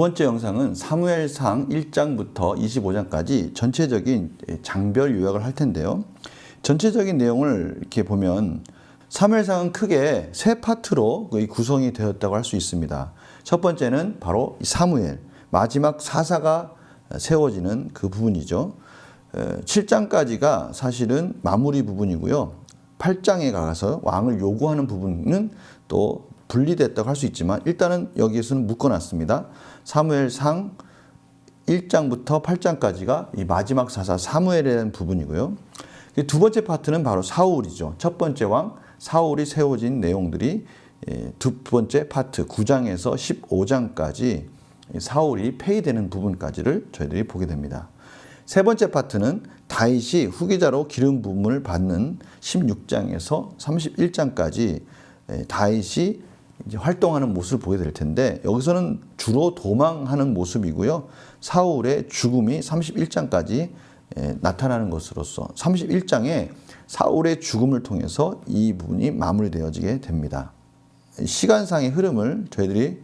두 번째 영상은 사무엘상 1장부터 25장까지 전체적인 장별 요약을 할 텐데요. 전체적인 내용을 이렇게 보면 사무엘상은 크게 세 파트로 구성이 되었다고 할 수 있습니다. 첫 번째는 바로 이 사무엘, 마지막 사사가 세워지는 그 부분이죠. 7장까지가 사실은 마무리 부분이고요. 8장에 가서 왕을 요구하는 부분은 또 분리됐다고 할 수 있지만 일단은 여기에서는 묶어놨습니다. 사무엘상 1장부터 8장까지가 이 마지막 사사 사무엘에 대한 부분이고요. 두 번째 파트는 바로 사울이죠. 첫 번째 왕 사울이 세워진 내용들이 예, 두 번째 파트 9장에서 15장까지 사울이 폐위되는 부분까지를 저희들이 보게 됩니다. 세 번째 파트는 다윗이 후계자로 기름 부음을 받는 16장에서 31장까지 예, 다윗이 이제 활동하는 모습을 보게 될 텐데 여기서는 주로 도망하는 모습이고요. 사울의 죽음이 31장까지 예, 나타나는 것으로서 31장에 사울의 죽음을 통해서 이 부분이 마무리되어지게 됩니다. 시간상의 흐름을 저희들이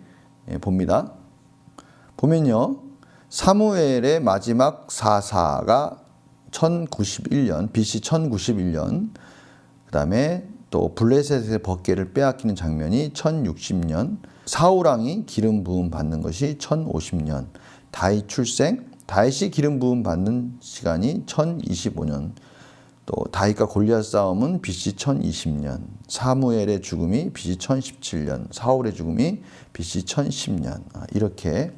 예, 봅니다. 보면요. 사무엘의 마지막 사사가 1091년, BC 1091년, 그 다음에 또 블레셋의 벗개를 빼앗기는 장면이 1060년, 사우랑이 기름 부음 받는 것이 1050년, 다윗 출생, 다윗이 기름 부음 받는 시간이 1025년, 또 다윗과 골리앗 싸움은 BC 1020년, 사무엘의 죽음이 BC 1017년, 사울의 죽음이 BC 1010년 이렇게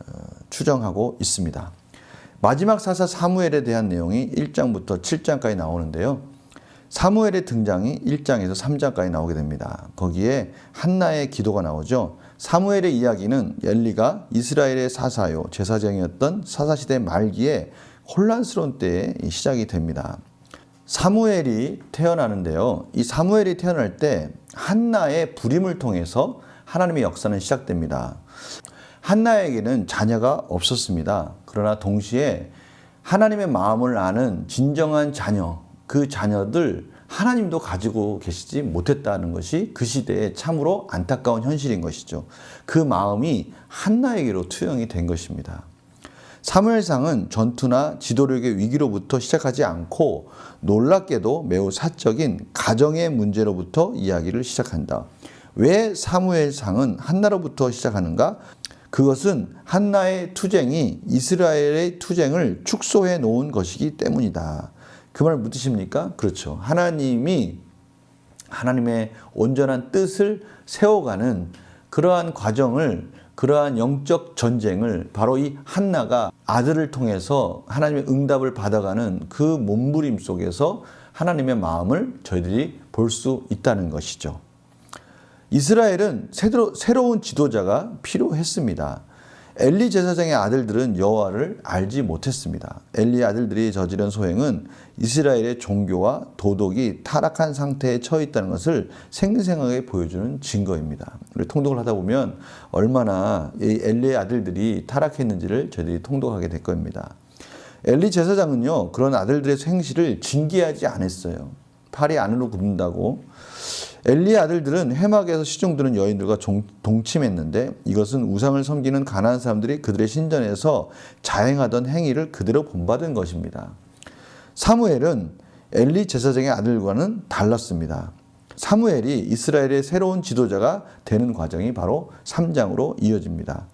어, 추정하고 있습니다. 마지막 사사 사무엘에 대한 내용이 1장부터 7장까지 나오는데요. 사무엘의 등장이 1장에서 3장까지 나오게 됩니다. 거기에 한나의 기도가 나오죠. 사무엘의 이야기는 엘리가 이스라엘의 사사요 제사장이었던 사사시대 말기에 혼란스러운 때에 시작이 됩니다. 사무엘이 태어나는데요. 이 사무엘이 태어날 때 한나의 부림을 통해서 하나님의 역사는 시작됩니다. 한나에게는 자녀가 없었습니다. 그러나 동시에 하나님의 마음을 아는 진정한 자녀, 그 자녀들 하나님도 가지고 계시지 못했다는 것이 그 시대에 참으로 안타까운 현실인 것이죠. 그 마음이 한나에게로 투영이 된 것입니다. 사무엘상은 전투나 지도력의 위기로부터 시작하지 않고 놀랍게도 매우 사적인 가정의 문제로부터 이야기를 시작한다. 왜 사무엘상은 한나로부터 시작하는가? 그것은 한나의 투쟁이 이스라엘의 투쟁을 축소해 놓은 것이기 때문이다. 그말 묻으십니까? 그렇죠. 하나님이 하나님의 온전한 뜻을 세워가는 그러한 과정을 그러한 영적 전쟁을 바로 이 한나가 아들을 통해서 하나님의 응답을 받아가는 그 몸부림 속에서 하나님의 마음을 저희들이 볼 수 있다는 것이죠. 이스라엘은 새로운 지도자가 필요했습니다. 엘리 제사장의 아들들은 여호와를 알지 못했습니다. 엘리의 아들들이 저지른 소행은 이스라엘의 종교와 도덕이 타락한 상태에 처해 있다는 것을 생생하게 보여주는 증거입니다. 우리 통독을 하다 보면 얼마나 이 엘리의 아들들이 타락했는지를 저희들이 통독하게 될 겁니다. 엘리 제사장은요 그런 아들들의 행실을 징계하지 않았어요. 팔이 안으로 굽는다고 엘리의 아들들은 해막에서 시종드는 여인들과 동침했는데 이것은 우상을 섬기는 가난한 사람들이 그들의 신전에서 자행하던 행위를 그대로 본받은 것입니다. 사무엘은 엘리 제사장의 아들과는 달랐습니다. 사무엘이 이스라엘의 새로운 지도자가 되는 과정이 바로 3장으로 이어집니다.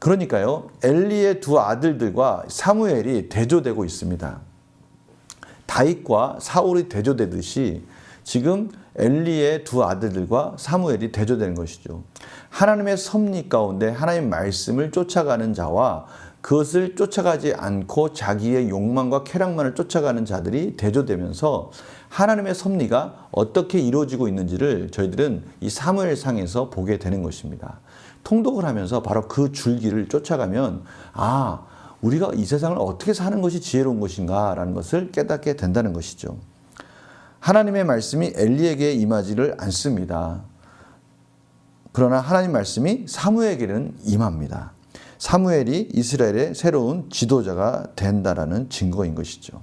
그러니까요, 엘리의 두 아들들과 사무엘이 대조되고 있습니다. 다윗과 사울이 대조되듯이 지금 엘리의 두 아들들과 사무엘이 대조되는 것이죠. 하나님의 섭리 가운데 하나님 말씀을 쫓아가는 자와 그것을 쫓아가지 않고 자기의 욕망과 쾌락만을 쫓아가는 자들이 대조되면서 하나님의 섭리가 어떻게 이루어지고 있는지를 저희들은 이 사무엘상에서 보게 되는 것입니다. 통독을 하면서 바로 그 줄기를 쫓아가면 아 우리가 이 세상을 어떻게 사는 것이 지혜로운 것인가라는 것을 깨닫게 된다는 것이죠. 하나님의 말씀이 엘리에게 임하지를 않습니다. 그러나 하나님 말씀이 사무에게는 임합니다. 사무엘이 이스라엘의 새로운 지도자가 된다라는 증거인 것이죠.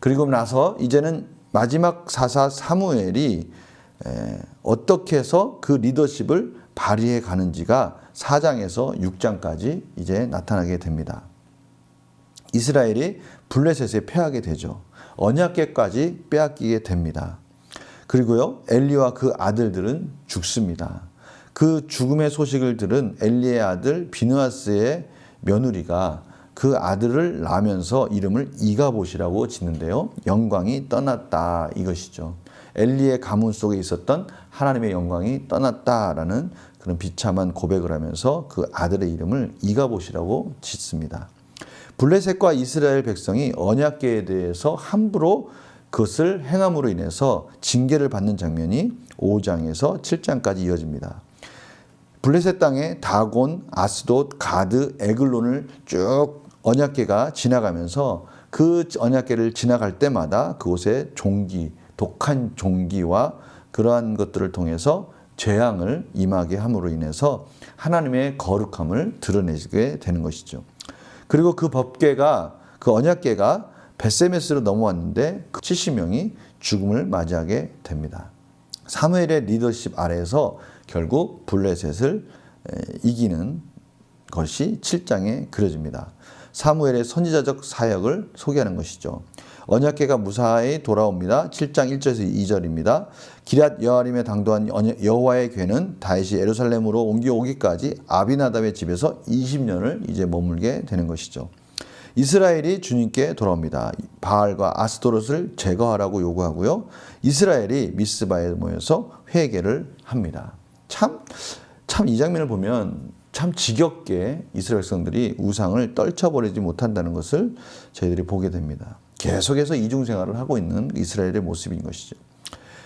그리고 나서 이제는 마지막 사사 사무엘이 어떻게 해서 그 리더십을 발휘해 가는지가 4장에서 6장까지 이제 나타나게 됩니다. 이스라엘이 블레셋에 패하게 되죠. 언약궤까지 빼앗기게 됩니다. 그리고요 엘리와 그 아들들은 죽습니다. 그 죽음의 소식을 들은 엘리의 아들 비누아스의 며느리가 그 아들을 낳으면서 이름을 이가봇이라고 짓는데요. 영광이 떠났다 이것이죠. 엘리의 가문 속에 있었던 하나님의 영광이 떠났다라는 그런 비참한 고백을 하면서 그 아들의 이름을 이가봇이라고 짓습니다. 블레셋과 이스라엘 백성이 언약궤에 대해서 함부로 그것을 행함으로 인해서 징계를 받는 장면이 5장에서 7장까지 이어집니다. 블레셋 땅에 다곤, 아스돗, 가드, 에글론을 쭉 언약궤가 지나가면서 그 언약궤를 지나갈 때마다 그곳에 종기, 독한 종기와 그러한 것들을 통해서 재앙을 임하게 함으로 인해서 하나님의 거룩함을 드러내게 되는 것이죠. 그리고 그 법궤가 그 언약궤가 베세메스로 넘어왔는데 그 70명이 죽음을 맞이하게 됩니다. 사무엘의 리더십 아래에서 결국 블레셋을 이기는 것이 7장에 그려집니다. 사무엘의 선지자적 사역을 소개하는 것이죠. 언약궤가 무사히 돌아옵니다. 7장 1절에서 2절입니다. 기랏 여아림에 당도한 여호와의 궤는 다시 예루살렘으로 옮겨오기까지 아비나답의 집에서 20년을 이제 머물게 되는 것이죠. 이스라엘이 주님께 돌아옵니다. 바알과 아스토롯을 제거하라고 요구하고요. 이스라엘이 미스바에 모여서 회개를 합니다. 참, 참 이 장면을 보면 참 지겹게 이스라엘 백성들이 우상을 떨쳐버리지 못한다는 것을 저희들이 보게 됩니다. 계속해서 이중 생활을 하고 있는 이스라엘의 모습인 것이죠.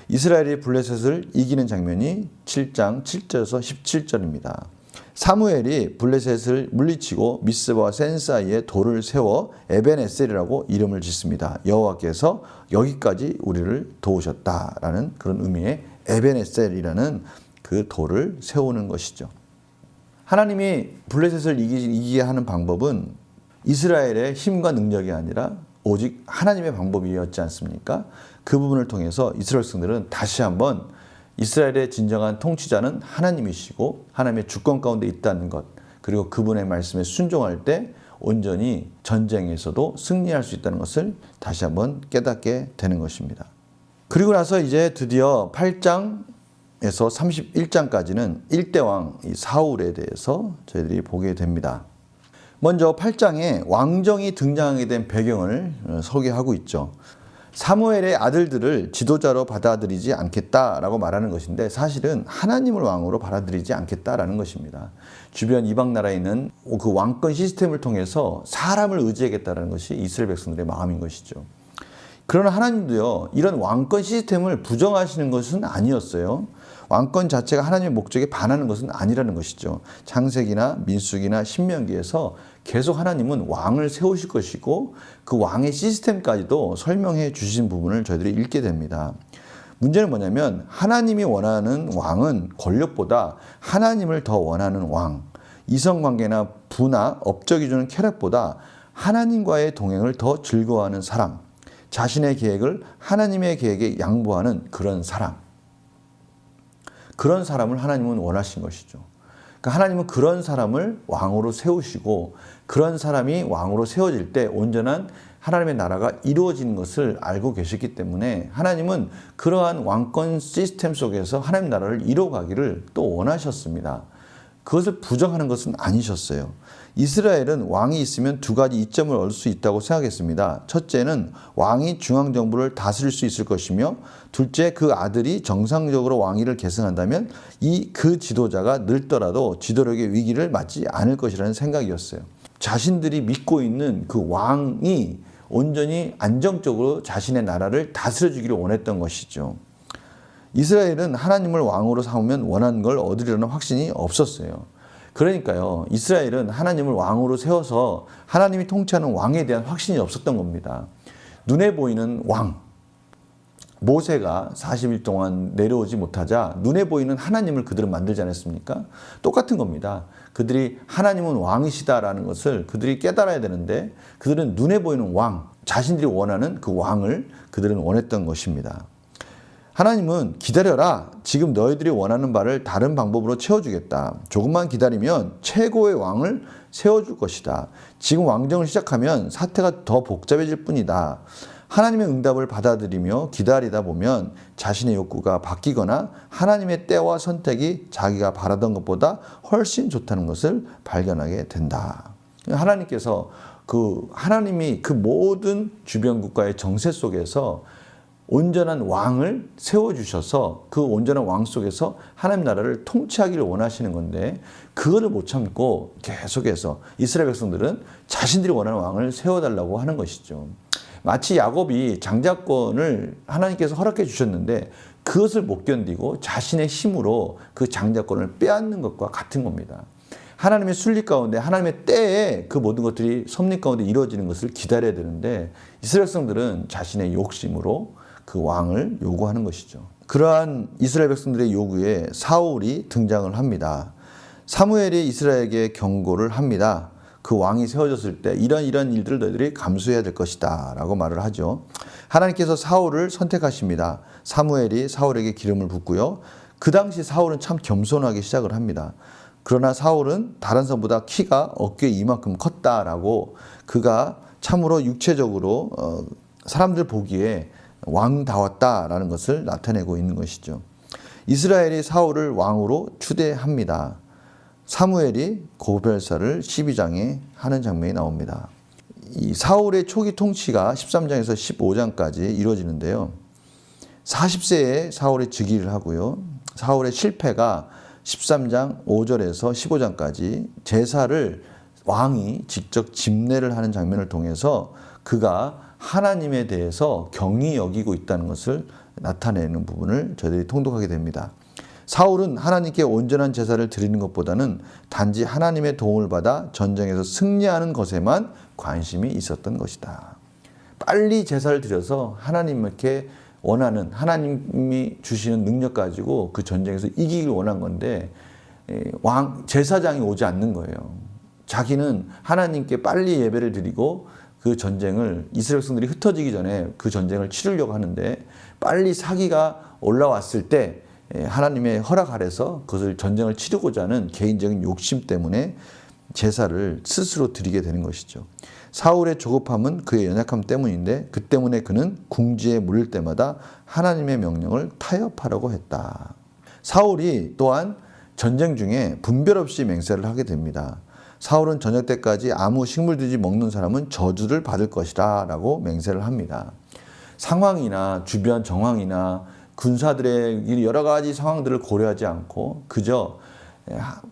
이스라엘이 블레셋을 이기는 장면이 7장 7절에서 17절입니다. 사무엘이 블레셋을 물리치고 미스바와 센 사이에 돌을 세워 에벤에셀이라고 이름을 짓습니다. 여호와께서 여기까지 우리를 도우셨다라는 그런 의미의 에벤에셀이라는 그 돌을 세우는 것이죠. 하나님이 블레셋을 이기게 하는 방법은 이스라엘의 힘과 능력이 아니라 오직 하나님의 방법이었지 않습니까? 그 부분을 통해서 이스라엘 백성들은 다시 한번 이스라엘의 진정한 통치자는 하나님이시고 하나님의 주권 가운데 있다는 것 그리고 그분의 말씀에 순종할 때 온전히 전쟁에서도 승리할 수 있다는 것을 다시 한번 깨닫게 되는 것입니다. 그리고 나서 이제 드디어 8장에서 31장까지는 일대왕 사울에 대해서 저희들이 보게 됩니다. 먼저 8장에 왕정이 등장하게 된 배경을 소개하고 있죠. 사무엘의 아들들을 지도자로 받아들이지 않겠다라고 말하는 것인데 사실은 하나님을 왕으로 받아들이지 않겠다라는 것입니다. 주변 이방 나라에 있는 그 왕권 시스템을 통해서 사람을 의지하겠다라는 것이 이스라엘 백성들의 마음인 것이죠. 그러나 하나님도요, 이런 왕권 시스템을 부정하시는 것은 아니었어요. 왕권 자체가 하나님의 목적에 반하는 것은 아니라는 것이죠. 창세기나 민수기나 신명기에서 계속 하나님은 왕을 세우실 것이고 그 왕의 시스템까지도 설명해 주신 부분을 저희들이 읽게 됩니다. 문제는 뭐냐면 하나님이 원하는 왕은 권력보다 하나님을 더 원하는 왕, 이성관계나 부나 업적이 주는 쾌락보다 하나님과의 동행을 더 즐거워하는 사람, 자신의 계획을 하나님의 계획에 양보하는 그런 사람. 그런 사람을 하나님은 원하신 것이죠. 그러니까 하나님은 그런 사람을 왕으로 세우시고 그런 사람이 왕으로 세워질 때 온전한 하나님의 나라가 이루어지는 것을 알고 계셨기 때문에 하나님은 그러한 왕권 시스템 속에서 하나님 나라를 이루어가기를 또 원하셨습니다. 그것을 부정하는 것은 아니셨어요. 이스라엘은 왕이 있으면 두 가지 이점을 얻을 수 있다고 생각했습니다. 첫째는 왕이 중앙 정부를 다스릴 수 있을 것이며 둘째 그 아들이 정상적으로 왕위를 계승한다면 이 그 지도자가 늙더라도 지도력의 위기를 맞지 않을 것이라는 생각이었어요. 자신들이 믿고 있는 그 왕이 온전히 안정적으로 자신의 나라를 다스려 주기를 원했던 것이죠. 이스라엘은 하나님을 왕으로 삼으면 원하는 걸 얻으려는 확신이 없었어요. 그러니까요, 이스라엘은 하나님을 왕으로 세워서 하나님이 통치하는 왕에 대한 확신이 없었던 겁니다. 눈에 보이는 왕, 모세가 40일 동안 내려오지 못하자 눈에 보이는 하나님을 그들은 만들지 않았습니까? 똑같은 겁니다. 그들이 하나님은 왕이시다라는 것을 그들이 깨달아야 되는데 그들은 눈에 보이는 왕, 자신들이 원하는 그 왕을 그들은 원했던 것입니다. 하나님은 기다려라. 지금 너희들이 원하는 바를 다른 방법으로 채워주겠다. 조금만 기다리면 최고의 왕을 세워줄 것이다. 지금 왕정을 시작하면 사태가 더 복잡해질 뿐이다. 하나님의 응답을 받아들이며 기다리다 보면 자신의 욕구가 바뀌거나 하나님의 때와 선택이 자기가 바라던 것보다 훨씬 좋다는 것을 발견하게 된다. 하나님께서 그 하나님이 그 모든 주변 국가의 정세 속에서 온전한 왕을 세워주셔서 그 온전한 왕 속에서 하나님 나라를 통치하기를 원하시는 건데 그거를 못 참고 계속해서 이스라엘 백성들은 자신들이 원하는 왕을 세워달라고 하는 것이죠. 마치 야곱이 장자권을 하나님께서 허락해 주셨는데 그것을 못 견디고 자신의 힘으로 그 장자권을 빼앗는 것과 같은 겁니다. 하나님의 순리 가운데 하나님의 때에 그 모든 것들이 섭리 가운데 이루어지는 것을 기다려야 되는데 이스라엘 백성들은 자신의 욕심으로 그 왕을 요구하는 것이죠. 그러한 이스라엘 백성들의 요구에 사울이 등장을 합니다. 사무엘이 이스라엘에게 경고를 합니다. 그 왕이 세워졌을 때 이런 이런 일들을 너희들이 감수해야 될 것이다 라고 말을 하죠. 하나님께서 사울을 선택하십니다. 사무엘이 사울에게 기름을 붓고요. 그 당시 사울은 참 겸손하게 시작을 합니다. 그러나 사울은 다른 사람보다 키가 어깨 이만큼 컸다라고 그가 참으로 육체적으로 어, 사람들 보기에 왕다웠다라는 것을 나타내고 있는 것이죠. 이스라엘이 사울을 왕으로 추대합니다. 사무엘이 고별사를 12장에 하는 장면이 나옵니다. 이 사울의 초기 통치가 13장에서 15장까지 이루어지는데요. 40세에 사울의 즉위를 하고요. 사울의 실패가 13장 5절에서 15장까지 제사를 왕이 직접 집례를 하는 장면을 통해서 그가 하나님에 대해서 경이 여기고 있다는 것을 나타내는 부분을 저희들이 통독하게 됩니다. 사울은 하나님께 온전한 제사를 드리는 것보다는 단지 하나님의 도움을 받아 전쟁에서 승리하는 것에만 관심이 있었던 것이다. 빨리 제사를 드려서 하나님께 원하는 하나님이 주시는 능력 가지고 그 전쟁에서 이기길 원한 건데 왕 제사장이 오지 않는 거예요. 자기는 하나님께 빨리 예배를 드리고 그 전쟁을 이스라엘 백성들이 흩어지기 전에 그 전쟁을 치르려고 하는데 빨리 사기가 올라왔을 때 하나님의 허락 아래서 그것을 전쟁을 치르고자 하는 개인적인 욕심 때문에 제사를 스스로 드리게 되는 것이죠. 사울의 조급함은 그의 연약함 때문인데 그 때문에 그는 궁지에 물릴 때마다 하나님의 명령을 타협하려고 했다. 사울이 또한 전쟁 중에 분별 없이 맹세를 하게 됩니다. 사울은 저녁 때까지 아무 식물들이 먹는 사람은 저주를 받을 것이라 라고 맹세를 합니다. 상황이나 주변 정황이나 군사들의 여러 가지 상황들을 고려하지 않고 그저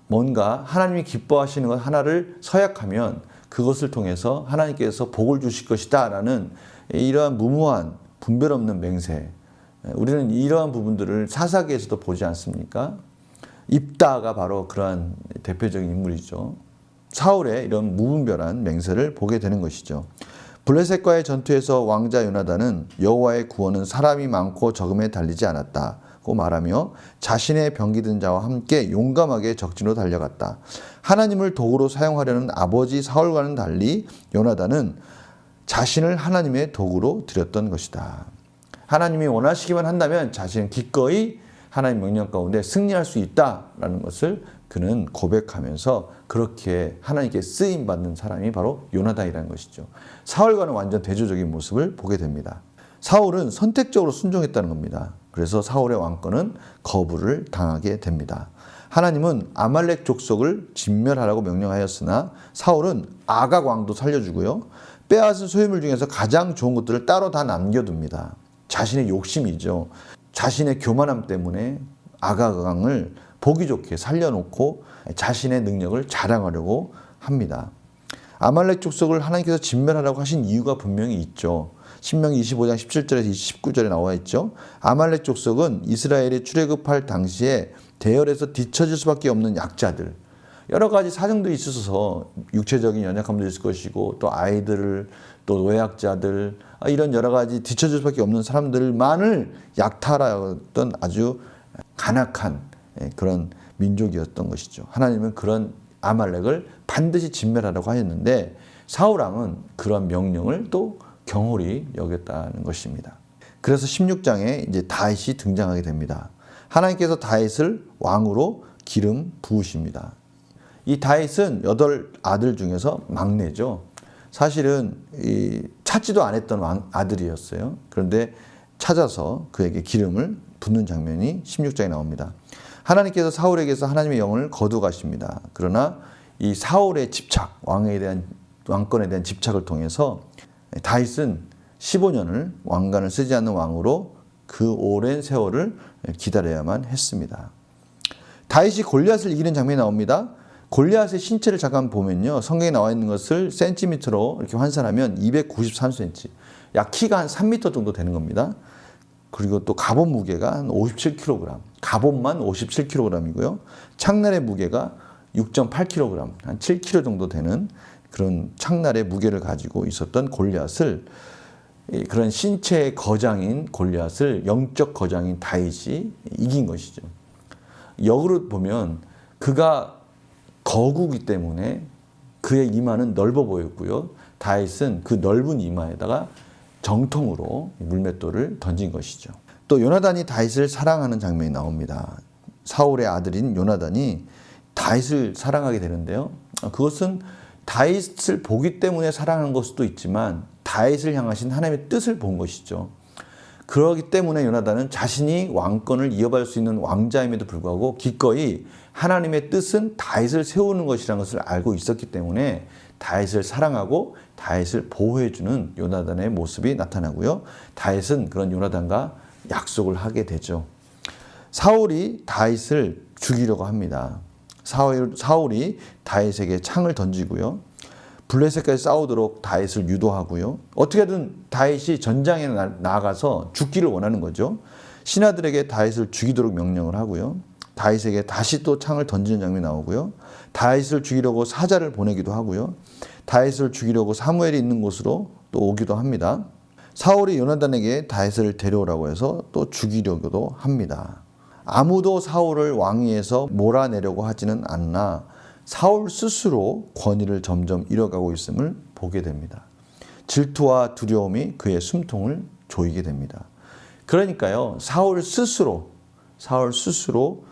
뭔가 하나님이 기뻐하시는 것 하나를 서약하면 그것을 통해서 하나님께서 복을 주실 것이다 라는 이러한 무모한 분별 없는 맹세 우리는 이러한 부분들을 사사기에서도 보지 않습니까? 입다가 바로 그러한 대표적인 인물이죠. 사울의 이런 무분별한 맹세를 보게 되는 것이죠. 블레셋과의 전투에서 왕자 요나단은 여호와의 구원은 사람이 많고 적음에 달리지 않았다 고 말하며 자신의 병기 든 자와 함께 용감하게 적진으로 달려갔다. 하나님을 도구로 사용하려는 아버지 사울과는 달리 요나단은 자신을 하나님의 도구로 드렸던 것이다. 하나님이 원하시기만 한다면 자신은 기꺼이 하나님 명령 가운데 승리할 수 있다라는 것을 그는 고백하면서 그렇게 하나님께 쓰임 받는 사람이 바로 요나단이라는 것이죠. 사울과는 완전 대조적인 모습을 보게 됩니다. 사울은 선택적으로 순종했다는 겁니다. 그래서 사울의 왕권은 거부를 당하게 됩니다. 하나님은 아말렉 족속을 진멸하라고 명령하였으나 사울은 아각 왕도 살려주고요. 빼앗은 소유물 중에서 가장 좋은 것들을 따로 다 남겨둡니다. 자신의 욕심이죠. 자신의 교만함 때문에 아각 왕을 보기 좋게 살려놓고 자신의 능력을 자랑하려고 합니다. 아말렉 족속을 하나님께서 진멸하라고 하신 이유가 분명히 있죠. 신명기 25장 17절에서 29절에 나와 있죠. 아말렉 족속은 이스라엘이 출애굽할 당시에 대열에서 뒤처질 수밖에 없는 약자들, 여러 가지 사정들이 있어서 육체적인 연약함도 있을 것이고 또 아이들을 또 노약자들 아, 이런 여러 가지 뒤처질 수밖에 없는 사람들만을 약탈하였던 아주 간악한 예, 그런 민족이었던 것이죠. 하나님은 그런 아말렉을 반드시 진멸하라고 하였는데 사울 왕은 그런 명령을 또 경홀히 여겼다는 것입니다. 그래서 16장에 이제 다윗이 등장하게 됩니다. 하나님께서 다윗을 왕으로 기름 부으십니다. 이 다윗은 여덟 아들 중에서 막내죠. 사실은 이 찾지도 않았던 왕 아들이었어요. 그런데 찾아서 그에게 기름을 붓는 장면이 16장에 나옵니다. 하나님께서 사울에게서 하나님의 영을 거두가십니다. 그러나 이 사울의 집착, 왕에 대한 왕권에 대한 집착을 통해서 다윗은 15년을 왕관을 쓰지 않는 왕으로 그 오랜 세월을 기다려야만 했습니다. 다윗이 골리앗을 이기는 장면이 나옵니다. 골리앗의 신체를 잠깐 보면요. 성경에 나와 있는 것을 센티미터로 이렇게 환산하면 293cm. 약 키가 한 3m 정도 되는 겁니다. 그리고 또 갑옷 무게가 한 57kg. 갑옷만 57kg이고요. 창날의 무게가 6.8kg, 한 7kg 정도 되는 그런 창날의 무게를 가지고 있었던 골리앗을 이 그런 신체의 거장인 골리앗을 영적 거장인 다윗이 이긴 것이죠. 역으로 보면 그가 거구기 때문에 그의 이마는 넓어 보였고요. 다윗은 그 넓은 이마에다가 정통으로 물맷돌을 던진 것이죠. 또 요나단이 다윗을 사랑하는 장면이 나옵니다. 사울의 아들인 요나단이 다윗을 사랑하게 되는데요. 그것은 다윗을 보기 때문에 사랑하는 걸 수도 있지만 다윗을 향하신 하나님의 뜻을 본 것이죠. 그러기 때문에 요나단은 자신이 왕권을 이어갈 수 있는 왕자임에도 불구하고 기꺼이 하나님의 뜻은 다윗을 세우는 것이라는 것을 알고 있었기 때문에 다윗을 사랑하고 다윗을 보호해주는 요나단의 모습이 나타나고요. 다윗은 그런 요나단과 약속을 하게 되죠. 사울이 다윗을 죽이려고 합니다. 사울, 사울이 다윗에게 창을 던지고요. 블레셋까지 싸우도록 다윗을 유도하고요. 어떻게든 다윗이 전장에 나- 나가서 죽기를 원하는 거죠. 신하들에게 다윗을 죽이도록 명령을 하고요. 다윗에게 다시 또 창을 던지는 장면이 나오고요. 다윗을 죽이려고 사자를 보내기도 하고요. 다윗을 죽이려고 사무엘이 있는 곳으로 또 오기도 합니다. 사울이 요나단에게 다윗을 데려오라고 해서 또 죽이려고도 합니다. 아무도 사울을 왕위에서 몰아내려고 하지는 않나 사울 스스로 권위를 점점 잃어가고 있음을 보게 됩니다. 질투와 두려움이 그의 숨통을 조이게 됩니다. 그러니까요, 사울 스스로, 사울 스스로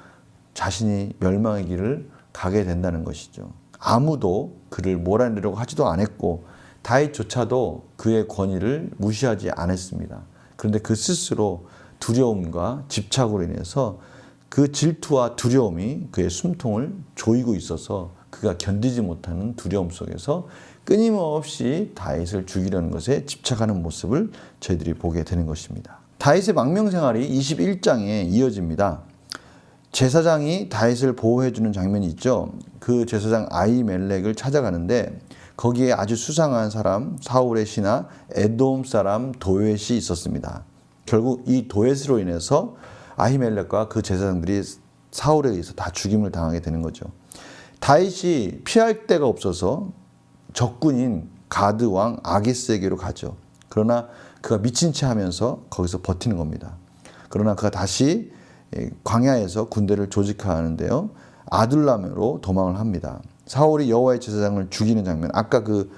자신이 멸망의 길을 가게 된다는 것이죠. 아무도 그를 몰아내려고 하지도 않았고, 다윗조차도 그의 권위를 무시하지 않았습니다. 그런데 그 스스로 두려움과 집착으로 인해서 그 질투와 두려움이 그의 숨통을 조이고 있어서 그가 견디지 못하는 두려움 속에서 끊임없이 다윗을 죽이려는 것에 집착하는 모습을 저희들이 보게 되는 것입니다. 다윗의 망명 생활이 21장에 이어집니다. 제사장이 다윗을 보호해 주는 장면이 있죠. 그 제사장 아이멜렉을 찾아가는데 거기에 아주 수상한 사람 사울의 신하 에돔 사람 도렛이 있었습니다. 결국 이 도렛으로 인해서 아히멜렉과 그 제사장들이 사울에 의해서 다 죽임을 당하게 되는 거죠. 다윗이 피할 데가 없어서 적군인 가드 왕 아게스에게로 가죠. 그러나 그가 미친 채 하면서 거기서 버티는 겁니다. 그러나 그가 다시 광야에서 군대를 조직하는데요. 아둘람으로 도망을 합니다. 사울이 여호와의 제사장을 죽이는 장면. 아까 그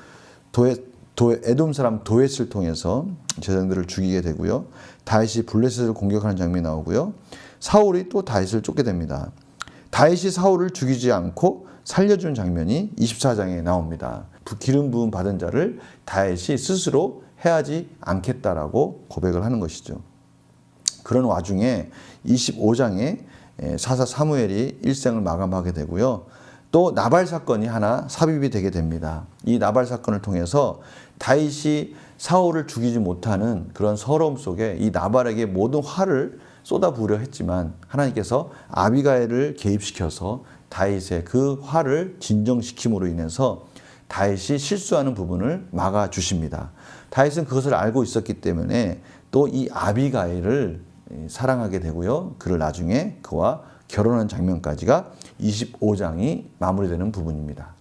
도에 도 에돔 사람 도엣을 통해서 제사장들을 죽이게 되고요. 다윗이 블레셋을 공격하는 장면이 나오고요. 사울이 또 다윗을 쫓게 됩니다. 다윗이 사울을 죽이지 않고 살려주는 장면이 24장에 나옵니다. 부- 기름 부음 받은 자를 다윗이 스스로 해하지 않겠다라고 고백을 하는 것이죠. 그런 와중에 25장에 사사 사무엘이 일생을 마감하게 되고요. 또 나발 사건이 하나 삽입이 되게 됩니다. 이 나발 사건을 통해서 다윗이 사울을 죽이지 못하는 그런 서러움 속에 이 나발에게 모든 화를 쏟아부으려 했지만 하나님께서 아비가일을 개입시켜서 다윗의 그 화를 진정시킴으로 인해서 다윗이 실수하는 부분을 막아 주십니다. 다윗은 그것을 알고 있었기 때문에 또 이 아비가일을 사랑하게 되고요. 그를 나중에 그와 결혼한 장면까지가 25장이 마무리되는 부분입니다.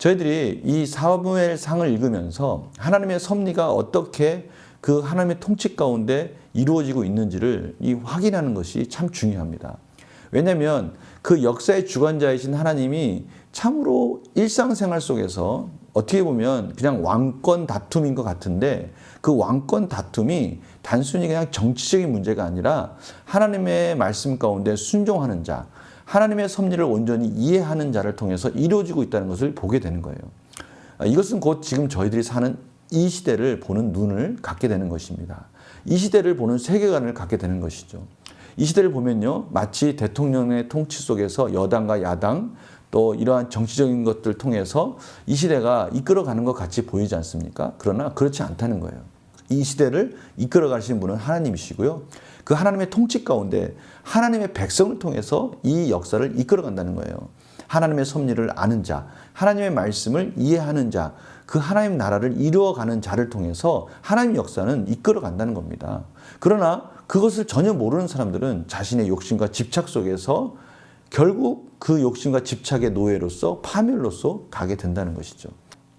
저희들이 이 사무엘 상을 읽으면서 하나님의 섭리가 어떻게 그 하나님의 통치 가운데 이루어지고 있는지를 이 확인하는 것이 참 중요합니다. 왜냐하면 그 역사의 주관자이신 하나님이 참으로 일상생활 속에서 어떻게 보면 그냥 왕권 다툼인 것 같은데 그 왕권 다툼이 단순히 그냥 정치적인 문제가 아니라 하나님의 말씀 가운데 순종하는 자, 하나님의 섭리를 온전히 이해하는 자를 통해서 이루어지고 있다는 것을 보게 되는 거예요. 아, 이것은 곧 지금 저희들이 사는 이 시대를 보는 눈을 갖게 되는 것입니다. 이 시대를 보는 세계관을 갖게 되는 것이죠. 이 시대를 보면요, 마치 대통령의 통치 속에서 여당과 야당 또 이러한 정치적인 것들 통해서 이 시대가 이끌어가는 것 같이 보이지 않습니까? 그러나 그렇지 않다는 거예요. 이 시대를 이끌어 가시는 분은 하나님이시고요. 그 하나님의 통치 가운데 하나님의 백성을 통해서 이 역사를 이끌어 간다는 거예요. 하나님의 섭리를 아는 자, 하나님의 말씀을 이해하는 자, 그 하나님 나라를 이루어가는 자를 통해서 하나님 역사는 이끌어 간다는 겁니다. 그러나 그것을 전혀 모르는 사람들은 자신의 욕심과 집착 속에서 결국 그 욕심과 집착의 노예로서 파멸로서 가게 된다는 것이죠.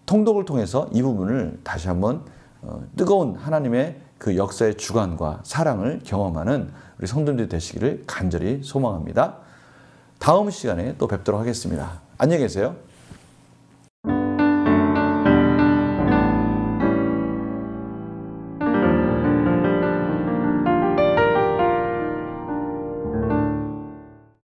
통독을 통해서 이 부분을 다시 한번 어, 뜨거운 하나님의 그 역사의 주관과 사랑을 경험하는 우리 성도님들 되시기를 간절히 소망합니다. 다음 시간에 또 뵙도록 하겠습니다. 안녕히 계세요.